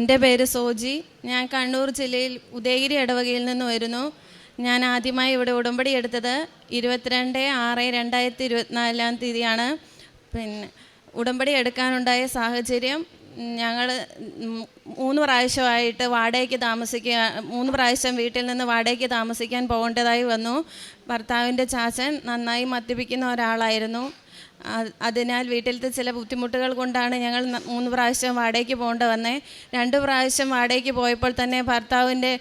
എന്റെ പേര് സോജി. ഞാൻ കണ്ണൂർ ജില്ലയിൽ ഉദയഗിരി ഇടവകയിൽ നിന്ന് വരുന്നു. ഞാൻ ആദ്യമായി ഇവിടെ ഉടമ്പടി എടുത്തത് ഇരുപത്തിരണ്ട് ആറ് രണ്ടായിരത്തി ഇരുപത്തിനാലാം തീയതിയാണ്. പിന്നെ ഉടമ്പടി എടുക്കാനുണ്ടായ സാഹചര്യം ഞങ്ങൾ മൂന്ന് പ്രാവശ്യമായിട്ട് വാടകയ്ക്ക് താമസിക്കുക മൂന്ന് പ്രാവശ്യം വീട്ടിൽ നിന്ന് വാടകയ്ക്ക് താമസിക്കാൻ പോകേണ്ടതായി വന്നു. ഭർത്താവിന്റെ ചാച്ചൻ നന്നായി മദ്യപിക്കുന്ന ഒരാളായിരുന്നു. അതിനാൽ വീട്ടിലത്തെ ചില ബുദ്ധിമുട്ടുകൾ കൊണ്ടാണ് ഞങ്ങൾ മൂന്ന് പ്രാവശ്യം വാടകയ്ക്ക് പോകേണ്ട വന്നേ. രണ്ട് പ്രാവശ്യം വാടകയ്ക്ക് പോയപ്പോൾ തന്നെ ഭർത്താവിന്റെ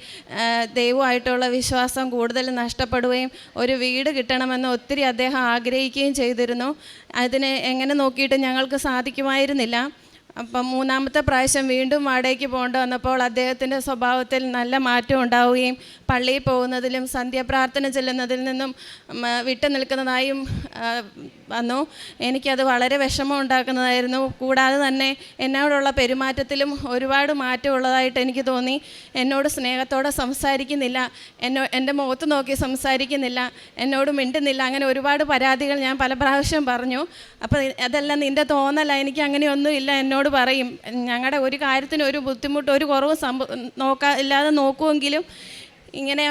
ദൈവമായിട്ടുള്ള വിശ്വാസം കൂടുതൽ നഷ്ടപ്പെടുകയും ഒരു വീട് കിട്ടണമെന്ന് ഒത്തിരി അദ്ദേഹം ആഗ്രഹിക്കുകയും ചെയ്തിരുന്നു. അതിനെ എങ്ങനെ നോക്കിയിട്ട് ഞങ്ങൾക്ക് സാധിക്കുമായിരുന്നില്ല. അപ്പം മൂന്നാമത്തെ പ്രാവശ്യം വീണ്ടും വാടകയ്ക്ക് പോകേണ്ടി വന്നപ്പോൾ അദ്ദേഹത്തിന്റെ സ്വഭാവത്തിൽ നല്ല മാറ്റം ഉണ്ടാവുകയും പള്ളിയിൽ പോകുന്നതിലും സന്ധ്യാപ്രാർത്ഥന ചെല്ലുന്നതിൽ നിന്നും വിട്ടു നിൽക്കുന്നതായും വന്നു. എനിക്കത് വളരെ വിഷമം ഉണ്ടാക്കുന്നതായിരുന്നു. കൂടാതെ തന്നെ എന്നോടുള്ള പെരുമാറ്റത്തിലും ഒരുപാട് മാറ്റം ഉള്ളതായിട്ട് എനിക്ക് തോന്നി. എന്നോട് സ്നേഹത്തോടെ സംസാരിക്കുന്നില്ല. എന്നോ എന്റെ മുഖത്ത് നോക്കി സംസാരിക്കുന്നില്ല. എന്നോട് മിണ്ടുന്നില്ല. അങ്ങനെ ഒരുപാട് പരാതികൾ ഞാൻ പല പ്രാവശ്യം പറഞ്ഞു. അപ്പോൾ അതെല്ലാം നിന്റെ തോന്നല. എനിക്ക് അങ്ങനെയൊന്നും ഇല്ല എന്നോട് പറയും ഞങ്ങളുടെ ഒരു കാര്യത്തിന് ഒരു ബുദ്ധിമുട്ട് ഒരു കുറവ് സംഭവ നോക്കാ ഇല്ലാതെ നോക്കുമെങ്കിലും ഇങ്ങനെ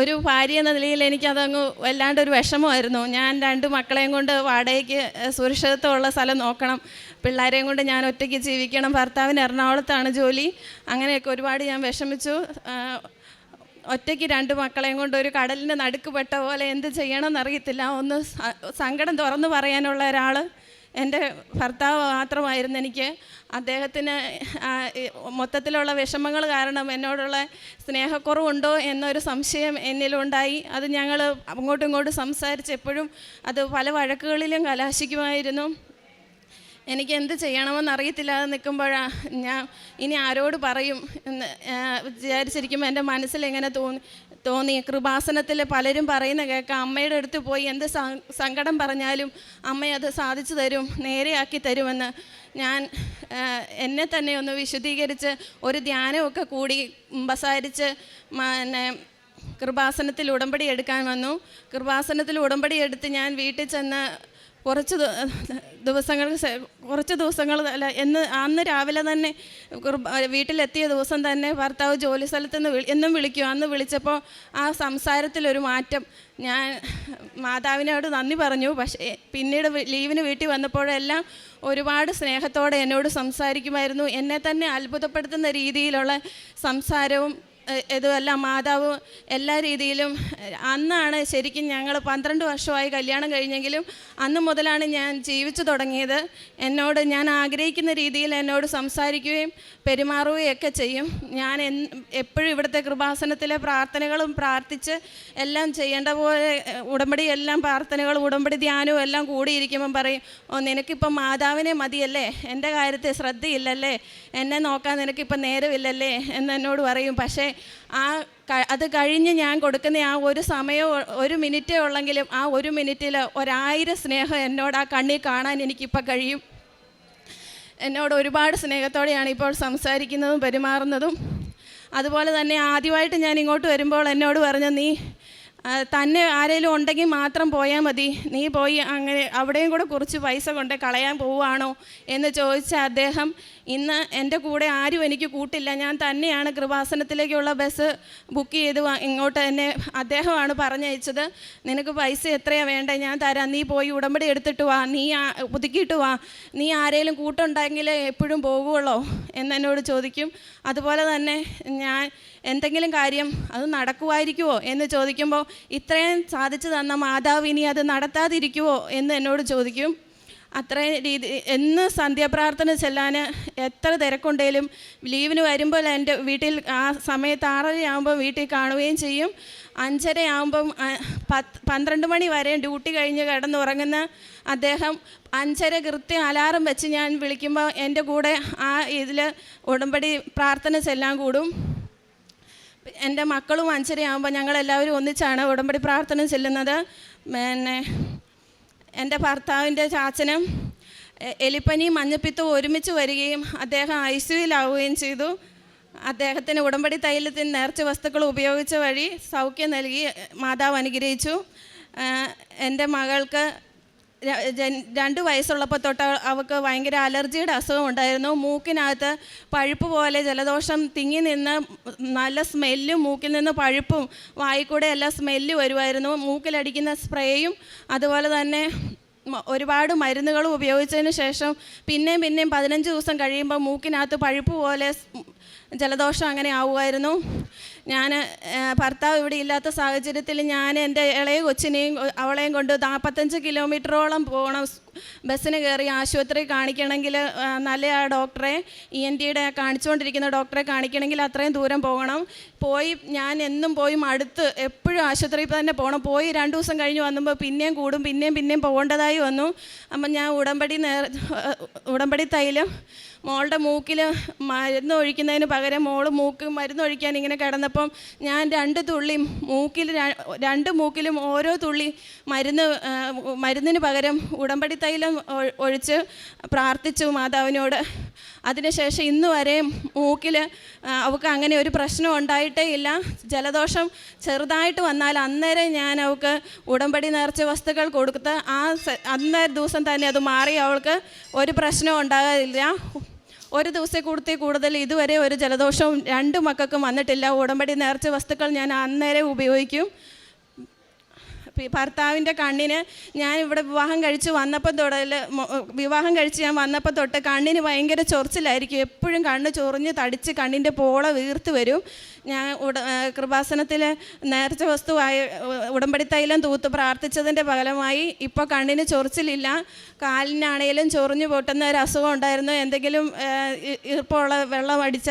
ഒരു ഭാര്യ എന്ന നിലയിൽ എനിക്കതങ്ങ് വല്ലാണ്ട് ഒരു വിഷമമായിരുന്നു. ഞാൻ രണ്ട് മക്കളെയും കൊണ്ട് വാടകയ്ക്ക് സുരക്ഷിതത്വമുള്ള സ്ഥലം നോക്കണം. പിള്ളേരെയും കൊണ്ട് ഞാൻ ഒറ്റയ്ക്ക് ജീവിക്കണം. ഭർത്താവിന് എറണാകുളത്താണ് ജോലി. അങ്ങനെയൊക്കെ ഒരുപാട് ഞാൻ വിഷമിച്ചു. ഒറ്റയ്ക്ക് രണ്ട് മക്കളെയും കൊണ്ട് ഒരു കടലിന്റെ നടുക്ക് പെട്ട പോലെ എന്ത് ചെയ്യണമെന്ന് അറിയത്തില്ല ഒന്ന് സങ്കടം തുറന്നു പറയാനുള്ള ഒരാൾ എന്റെ ഭർത്താവ് മാത്രമായിരുന്നു എനിക്ക്. അദ്ദേഹത്തിന് മൊത്തത്തിലുള്ള വിഷമങ്ങൾ കാരണം എന്നോടുള്ള സ്നേഹക്കുറവുണ്ടോ എന്നൊരു സംശയം എന്നിലുണ്ടായി. അത് ഞങ്ങൾ അങ്ങോട്ടും ഇങ്ങോട്ടും സംസാരിച്ച് എപ്പോഴും അത് പല വഴക്കുകളിലും കലാശിക്കുമായിരുന്നു. എനിക്ക് എന്ത് ചെയ്യണമെന്ന് അറിയത്തില്ലാതെ നിൽക്കുമ്പോഴാണ് ഞാൻ ഇനി ആരോട് പറയും എന്ന് വിചാരിച്ചിരിക്കുമ്പോൾ എന്റെ മനസ്സിൽ എങ്ങനെ തോന്നി തോന്നി. കൃപാസനത്തിൽ പലരും പറയുന്ന കേൾക്കാം അമ്മയുടെ അടുത്ത് പോയി എന്ത് സങ്കടം പറഞ്ഞാലും അമ്മ അത് സാധിച്ചു തരും നേരെയാക്കി തരുമെന്ന്. ഞാൻ എന്നെ തന്നെ ഒന്ന് വിശദീകരിച്ച് ഒരു ധ്യാനമൊക്കെ കൂടി സംസാരിച്ച് പിന്നെ കൃപാസനത്തിൽ ഉടമ്പടി എടുക്കാൻ വന്നു. കൃപാസനത്തിൽ ഉടമ്പടി എടുത്ത് ഞാൻ വീട്ടിൽ ചെന്ന് കുറച്ച് ദിവസങ്ങൾ കുറച്ച് ദിവസങ്ങൾ അല്ല എന്ന് അന്ന് രാവിലെ തന്നെ വീട്ടിലെത്തിയ ദിവസം തന്നെ ഭർത്താവ് ജോലി സ്ഥലത്ത് നിന്ന് എന്നും വിളിക്കും. അന്ന് വിളിച്ചപ്പോൾ ആ സംസാരത്തിലൊരു മാറ്റം ഞാൻ മാതാവിനോട് നന്ദി പറഞ്ഞു. പക്ഷേ പിന്നീട് ലീവിന് വീട്ടിൽ വന്നപ്പോഴെല്ലാം ഒരുപാട് സ്നേഹത്തോടെ എന്നോട് സംസാരിക്കുമായിരുന്നു. എന്നെ തന്നെ അത്ഭുതപ്പെടുത്തുന്ന രീതിയിലുള്ള സംസാരവും ഇതുമെല്ലാം മാതാവ് എല്ലാ രീതിയിലും അന്നാണ് ശരിക്കും ഞങ്ങൾ പന്ത്രണ്ട് വർഷമായി കല്യാണം കഴിഞ്ഞെങ്കിലും അന്ന് മുതലാണ് ഞാൻ ജീവിച്ചു തുടങ്ങിയത്. എന്നോട് ഞാൻ ആഗ്രഹിക്കുന്ന രീതിയിൽ എന്നോട് സംസാരിക്കുകയും പെരുമാറുകയും ഒക്കെ ചെയ്യും. ഞാൻ എപ്പോഴും ഇവിടുത്തെ കൃപാസനത്തിലെ പ്രാർത്ഥനകളും പ്രാർത്ഥിച്ച് എല്ലാം ചെയ്യേണ്ട പോലെ ഉടമ്പടി എല്ലാം പ്രാർത്ഥനകളും ഉടമ്പടി ധ്യാനവും എല്ലാം കൂടിയിരിക്കുമ്പം പറയും ഓ നിനക്കിപ്പം മാതാവിനെ മതിയല്ലേ? എന്റെ കാര്യത്തെ ശ്രദ്ധയില്ലല്ലേ? എന്നെ നോക്കാൻ നിനക്കിപ്പം നേരമില്ലല്ലേ? എന്ന് എന്നോട് പറയും. പക്ഷേ ആ അത് കഴിഞ്ഞ് ഞാൻ കൊടുക്കുന്ന ആ ഒരു സമയം ഒരു മിനിറ്റേ ഉള്ളെങ്കിലും ആ ഒരു മിനിറ്റിൽ ഒരായിരം സ്നേഹം എന്നോട് ആ കണ്ണിൽ കാണാൻ എനിക്കിപ്പോൾ കഴിയും. എന്നോട് ഒരുപാട് സ്നേഹത്തോടെയാണ് ഇപ്പോൾ സംസാരിക്കുന്നതും പെരുമാറുന്നതും. അതുപോലെ തന്നെ ആദ്യമായിട്ട് ഞാൻ ഇങ്ങോട്ട് വരുമ്പോൾ എന്നോട് പറഞ്ഞു നീ തന്നെ ആരെങ്കിലും ഉണ്ടെങ്കിൽ മാത്രം പോയാൽ മതി. നീ പോയി അങ്ങനെ അവിടെയും കൂടെ കുറച്ച് പൈസ കൊണ്ട് കളയാൻ പോവുകയാണോ എന്ന് ചോദിച്ച അദ്ദേഹം ഇന്ന് എന്റെ കൂടെ ആരും എനിക്ക് കൂട്ടില്ല. ഞാൻ തന്നെയാണ് കൃപാസനത്തിലേക്കുള്ള ബസ് ബുക്ക് ചെയ്ത് ഇങ്ങോട്ട് എന്നെ അദ്ദേഹമാണ് പറഞ്ഞയച്ചത്. നിനക്ക് പൈസ എത്രയാണ് വേണ്ടത് ഞാൻ തരാം. നീ പോയി ഉടമ്പടി എടുത്തിട്ട് വാ. നീ പുതുക്കിയിട്ട് വാ. നീ ആരെങ്കിലും കൂട്ടുണ്ടെങ്കിൽ എപ്പോഴും പോകുള്ളോ എന്നെന്നോട് ചോദിക്കും. അതുപോലെ തന്നെ ഞാൻ എന്തെങ്കിലും കാര്യം അത് നടക്കുമായിരിക്കുമോ എന്ന് ചോദിക്കുമ്പോൾ ഇത്രയും സാധിച്ചു തന്ന മാതാവ് ഇനി അത് നടത്താതിരിക്കുമോ എന്ന് എന്നോട് ചോദിക്കും. അത്രയും രീതി എന്ന് സന്ധ്യാപ്രാർത്ഥന ചെല്ലാൻ എത്ര തിരക്കുണ്ടെങ്കിലും ലീവിന് വരുമ്പോൾ എന്റെ വീട്ടിൽ ആ സമയത്ത് ആറരയാകുമ്പോൾ വീട്ടിൽ കാണുകയും ചെയ്യും. അഞ്ചരയാകുമ്പം പത്ത് പന്ത്രണ്ട് മണി വരെ ഡ്യൂട്ടി കഴിഞ്ഞ് കിടന്നുറങ്ങുന്ന അദ്ദേഹം അഞ്ചര കൃത്യം അലാറം വെച്ച് ഞാൻ വിളിക്കുമ്പോൾ എന്റെ കൂടെ ആ ഇതിൽ ഉടമ്പടി പ്രാർത്ഥന ചെല്ലാൻ കൂടും. എന്റെ മക്കളും അഞ്ചരയാകുമ്പോൾ ഞങ്ങളെല്ലാവരും ഒന്നിച്ചാണ് ഉടമ്പടി പ്രാർത്ഥന ചെല്ലുന്നത്. പിന്നെ എന്റെ ഭർത്താവിന്റെ ചാച്ചനും എലിപ്പനി മഞ്ഞപ്പിത്തവും ഒരുമിച്ച് വരികയും അദ്ദേഹം ഐ സിയുലാവുകയും ചെയ്തു. അദ്ദേഹത്തിന് ഉടമ്പടി തൈലത്തിന് നേർച്ച വസ്തുക്കൾ ഉപയോഗിച്ച വഴി സൗഖ്യം നൽകി മാതാവ് അനുഗ്രഹിച്ചു. എന്റെ മകൾക്ക് രണ്ട് വയസ്സുള്ളപ്പോൾ തൊട്ട് അവൾക്ക് ഭയങ്കര അലർജിയുടെ അസുഖം ഉണ്ടായിരുന്നു. മൂക്കിനകത്ത് പഴുപ്പ് പോലെ ജലദോഷം തിങ്ങി നിന്ന് നല്ല സ്മെല്ലും മൂക്കിൽ നിന്ന് പഴുപ്പും വായിക്കൂടെ എല്ലാം സ്മെല്ല് വരുമായിരുന്നു മൂക്കിലടിക്കുന്ന സ്പ്രേയും അതുപോലെ തന്നെ ഒരുപാട് മരുന്നുകൾ ഉപയോഗിച്ചതിന് ശേഷം പിന്നെയും പിന്നെയും പതിനഞ്ച് ദിവസം കഴിയുമ്പോൾ മൂക്കിനകത്ത് പഴുപ്പ് പോലെ ജലദോഷം അങ്ങനെ ആവുമായിരുന്നു ഞാൻ ഭർത്താവ് ഇവിടെ ഇല്ലാത്ത സാഹചര്യത്തിൽ ഞാൻ എന്റെ ഇളയ കൊച്ചിനെയും അവളെയും കൊണ്ട് നാൽപ്പത്തഞ്ച് കിലോമീറ്ററോളം പോകണം ബസ്സിന് കയറി ആശുപത്രി കാണിക്കണമെങ്കിൽ നല്ല ആ ഡോക്ടറെ ഇ എൻ ടിയുടെ കാണിച്ചുകൊണ്ടിരിക്കുന്ന ഡോക്ടറെ കാണിക്കണമെങ്കിൽ അത്രയും ദൂരം പോകണം. പോയി ഞാൻ എന്നും പോയി മടുത്ത് എപ്പോഴും ആശുപത്രിയിൽ തന്നെ പോകണം. പോയി രണ്ട് ദിവസം കഴിഞ്ഞ് വന്നപ്പോൾ പിന്നെയും കൂടും പിന്നെയും പിന്നെയും പോകേണ്ടതായി വന്നു. അപ്പം ഞാൻ ഉടമ്പടി നേർ ഉടമ്പടി തൈലം മോളുടെ മൂക്കിൽ മരുന്ന് ഒഴിക്കുന്നതിന് പകരം മോൾ മൂക്ക് മരുന്ന് ഒഴിക്കാൻ ഇങ്ങനെ കിടന്നപ്പം ഞാൻ രണ്ട് തുള്ളി മൂക്കിൽ രണ്ട് മൂക്കിലും ഓരോ തുള്ളി മരുന്ന് മരുന്നിന് പകരം ഉടമ്പടി തൈലം ഒഴിച്ച് പ്രാർത്ഥിച്ചു മാതാവിനോട്. അതിനുശേഷം ഇന്ന് വരെ മൂക്കിൽ അവൾക്ക് അങ്ങനെ ഒരു പ്രശ്നം ഉണ്ടായിട്ടേ ഇല്ല. ജലദോഷം ചെറുതായിട്ട് വന്നാൽ അന്നേരം ഞാൻ അവൾക്ക് ഉടമ്പടി നേർച്ച വസ്തുക്കൾ കൊടുത്ത് ആ അന്നേ ദിവസം തന്നെ അത് മാറി അവൾക്ക് ഒരു പ്രശ്നവും ഉണ്ടാകില്ല ഒരു ദിവസം കൂടുതൽ കൂടുതൽ ഇതുവരെ ഒരു ജലദോഷവും രണ്ട് മക്കൾക്കും വന്നിട്ടില്ല. ഉടമ്പടി നേർച്ച വസ്തുക്കൾ ഞാൻ അന്നേരം ഉപയോഗിക്കും. ഭർത്താവിന്റെ കണ്ണിന് ഞാൻ ഇവിടെ വിവാഹം കഴിച്ച് വന്നപ്പം തൊടൽ വിവാഹം കഴിച്ച് ഞാൻ വന്നപ്പം തൊട്ട് കണ്ണിന് ഭയങ്കര ചൊറിച്ചിലായിരിക്കും. എപ്പോഴും കണ്ണ് ചൊറിഞ്ഞ് തടിച്ച് കണ്ണിന്റെ പോള വീർത്ത് വരും. ഞാൻ ഉട കൃപാസനത്തിൽ നേർച്ച വസ്തുവായ ഉടമ്പടി തൈലം തൂത്ത് പ്രാർത്ഥിച്ചതിന്റെ ഫലമായി ഇപ്പോൾ കണ്ണിന് ചൊറിച്ചിലില്ല. കാലിനാണേലും ചൊറിഞ്ഞു പൊട്ടുന്ന ഒരു അസുഖം ഉണ്ടായിരുന്നു. എന്തെങ്കിലും ഈർപ്പമുള്ള വെള്ളം അടിച്ച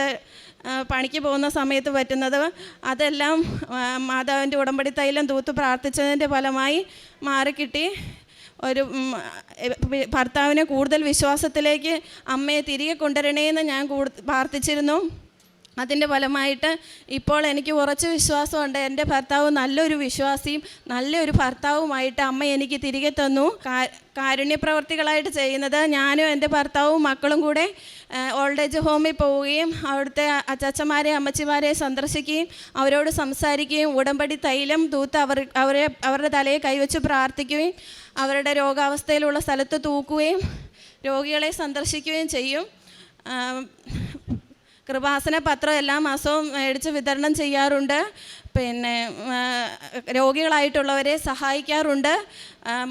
പണിക്ക് പോകുന്ന സമയത്ത് പറ്റുന്നത് അതെല്ലാം മാതാവിന്റെ ഉടമ്പടി തൈലം തൂത്ത് പ്രാർത്ഥിച്ചതിന്റെ ഫലമായി മാറിക്കിട്ടി. ഒരു ഭർത്താവിനെ കൂടുതൽ വിശ്വാസത്തിലേക്ക് അമ്മയെ തിരികെ കൊണ്ടുവരണേന്ന് ഞാൻ പ്രാർത്ഥിച്ചിരുന്നു. അതിന്റെ ഫലമായിട്ട് ഇപ്പോൾ എനിക്ക് ഉറച്ച വിശ്വാസമുണ്ട്. എന്റെ ഭർത്താവ് നല്ലൊരു വിശ്വാസിയും നല്ലൊരു ഭർത്താവുമായിട്ട് അമ്മ എനിക്ക് തിരികെ തന്നു. കാരുണ്യപ്രവർത്തികളായിട്ട് ചെയ്യുന്നത് ഞാനും എന്റെ ഭർത്താവും മക്കളും കൂടെ ഓൾഡ് ഏജ് ഹോമിൽ പോവുകയും അവിടുത്തെ അച്ചാച്ചമാരെ അമ്മച്ചിമാരെ സന്ദർശിക്കുകയും അവരോട് സംസാരിക്കുകയും ഉടമ്പടി തൈലം തൂത്ത് അവർ അവരെ അവരുടെ തലയെ കൈവച്ച് പ്രാർത്ഥിക്കുകയും അവരുടെ രോഗാവസ്ഥയിലുള്ള സ്ഥലത്ത് തൂക്കുകയും രോഗികളെ സന്ദർശിക്കുകയും ചെയ്യും. കൃപാസന പത്രം എല്ലാ മാസവും മേടിച്ച് വിതരണം ചെയ്യാറുണ്ട്. പിന്നെ രോഗികളായിട്ടുള്ളവരെ സഹായിക്കാറുണ്ട്.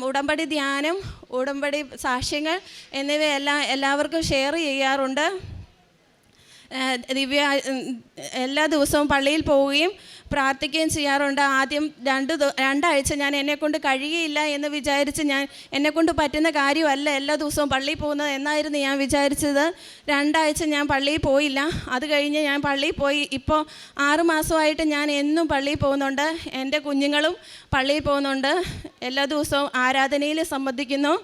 ഉടമ്പടി ധ്യാനം ഉടമ്പടി സാക്ഷ്യങ്ങൾ എന്നിവയെല്ലാം എല്ലാവർക്കും ഷെയർ ചെയ്യാറുണ്ട്. ദിവ്യ എല്ലാ ദിവസവും പള്ളിയിൽ പോവുകയും പ്രാർത്ഥിക്കുകയും ചെയ്യാറുണ്ട്. ആദ്യം രണ്ട് രണ്ടാഴ്ച ഞാൻ എന്നെക്കൊണ്ട് കഴിയുകയില്ല എന്ന് വിചാരിച്ച് ഞാൻ എന്നെക്കൊണ്ട് പറ്റുന്ന കാര്യമല്ല എല്ലാ ദിവസവും പള്ളിയിൽ പോകുന്നത് എന്നായിരുന്നു ഞാൻ വിചാരിച്ചത്. രണ്ടാഴ്ച ഞാൻ പള്ളിയിൽ പോയില്ല. അത് കഴിഞ്ഞ് ഞാൻ പള്ളിയിൽ പോയി. ഇപ്പോൾ ആറുമാസമായിട്ട് ഞാൻ എന്നും പള്ളിയിൽ പോകുന്നുണ്ട്. എന്റെ കുഞ്ഞുങ്ങളും പള്ളിയിൽ പോകുന്നുണ്ട്. എല്ലാ ദിവസവും ആരാധനയിൽ സംബന്ധിക്കുന്നു.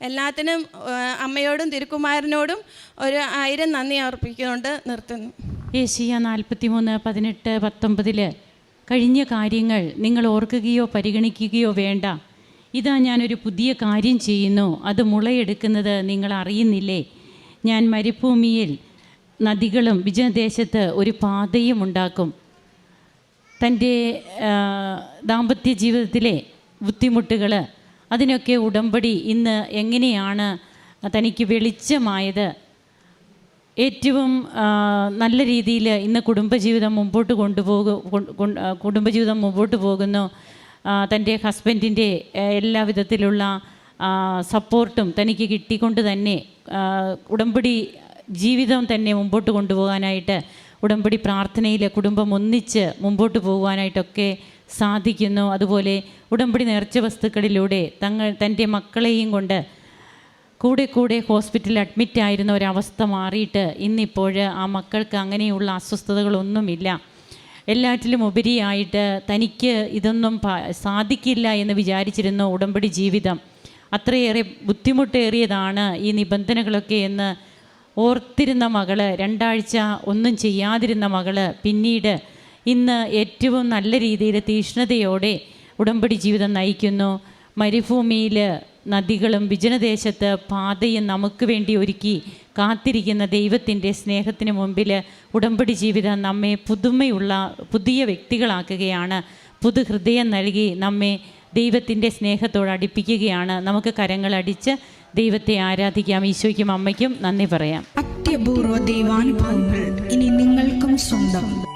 എല്ലാത്തിനും അമ്മയോടും തിരുക്കുമാരനോടും ഒരു ആയിരം നന്ദി അർപ്പിക്കുന്നുണ്ട് നിർത്തുന്നു. ഏഷ്യ നാൽപ്പത്തിമൂന്ന് പതിനെട്ട് പത്തൊമ്പതിൽ കഴിഞ്ഞ കാര്യങ്ങൾ നിങ്ങൾ ഓർക്കുകയോ പരിഗണിക്കുകയോ വേണ്ട. ഇതാ ഞാനൊരു പുതിയ കാര്യം ചെയ്യുന്നു. അത് മുളയെടുക്കുന്നത് നിങ്ങൾ അറിയുന്നില്ലേ? ഞാൻ മരുഭൂമിയിൽ നദികളും വിജയദേശത്ത് ഒരു പാതയും ഉണ്ടാക്കും. തന്റെ ദാമ്പത്യ ജീവിതത്തിലെ ബുദ്ധിമുട്ടുകൾ അതിനൊക്കെ ഉടമ്പടി ഇന്ന് എങ്ങനെയാണ് തനിക്ക് വെളിച്ചമായത്? ഏറ്റവും നല്ല രീതിയിൽ ഇന്ന് കുടുംബജീവിതം മുമ്പോട്ട് കൊണ്ടുപോകും കുടുംബജീവിതം മുമ്പോട്ട് പോകുന്നു. തന്റെ ഹസ്ബൻഡിന്റെ എല്ലാ വിധത്തിലുള്ള സപ്പോർട്ടും തനിക്ക് കിട്ടിക്കൊണ്ട് തന്നെ ഉടമ്പടി ജീവിതം തന്നെ മുമ്പോട്ട് കൊണ്ടുപോകാനായിട്ട് ഉടമ്പടി പ്രാർത്ഥനയിൽ കുടുംബം ഒന്നിച്ച് മുമ്പോട്ട് പോകുവാനായിട്ടൊക്കെ സാധിക്കുന്നു. അതുപോലെ ഉടമ്പടി നേർച്ച വസ്തുക്കളിലൂടെ തങ്ങൾ തന്റെ മക്കളെയും കൊണ്ട് കൂടെ കൂടെ ഹോസ്പിറ്റലിൽ അഡ്മിറ്റ് ആയിരുന്ന ഒരവസ്ഥ മാറിയിട്ട് ഇന്നിപ്പോൾ ആ മക്കൾക്ക് അങ്ങനെയുള്ള അസ്വസ്ഥതകളൊന്നുമില്ല. എല്ലാറ്റിലും ഉപരിയായിട്ട് തനിക്ക് ഇതൊന്നും സാധിക്കില്ല എന്ന് വിചാരിച്ചിരുന്ന ഉടമ്പടി ജീവിതം അത്രയേറെ ബുദ്ധിമുട്ടേറിയതാണ് ഈ നിബന്ധനകളൊക്കെ എന്ന് ഓർത്തിരുന്ന മകൾ രണ്ടാഴ്ച ഒന്നും ചെയ്യാതിരുന്ന മകൾ പിന്നീട് ഇന്ന് ഏറ്റവും നല്ല രീതിയിൽ തീഷ്ണതയോടെ ഉടമ്പടി ജീവിതം നയിക്കുന്നു. മരുഭൂമിയിൽ നദികളും വിജനദേശത്ത് പാതയും നമുക്ക് വേണ്ടി ഒരുക്കി കാത്തിരിക്കുന്ന ദൈവത്തിന്റെ സ്നേഹത്തിന് മുമ്പിൽ ഉടമ്പടി ജീവിതം നമ്മെ പുതുമയുള്ള പുതിയ വ്യക്തികളാക്കുകയാണ്. പുതു ഹൃദയം നൽകി നമ്മെ ദൈവത്തിന്റെ സ്നേഹത്തോട് അടുപ്പിക്കുകയാണ്. നമുക്ക് കരങ്ങളടിച്ച് ദൈവത്തെ ആരാധിക്കാം. ഈശോയ്ക്കും അമ്മയ്ക്കും നന്ദി പറയാം. അത്യപൂർവ ദൈവാനുഭവങ്ങൾ ഇനി നിങ്ങൾക്കും സ്വന്തം.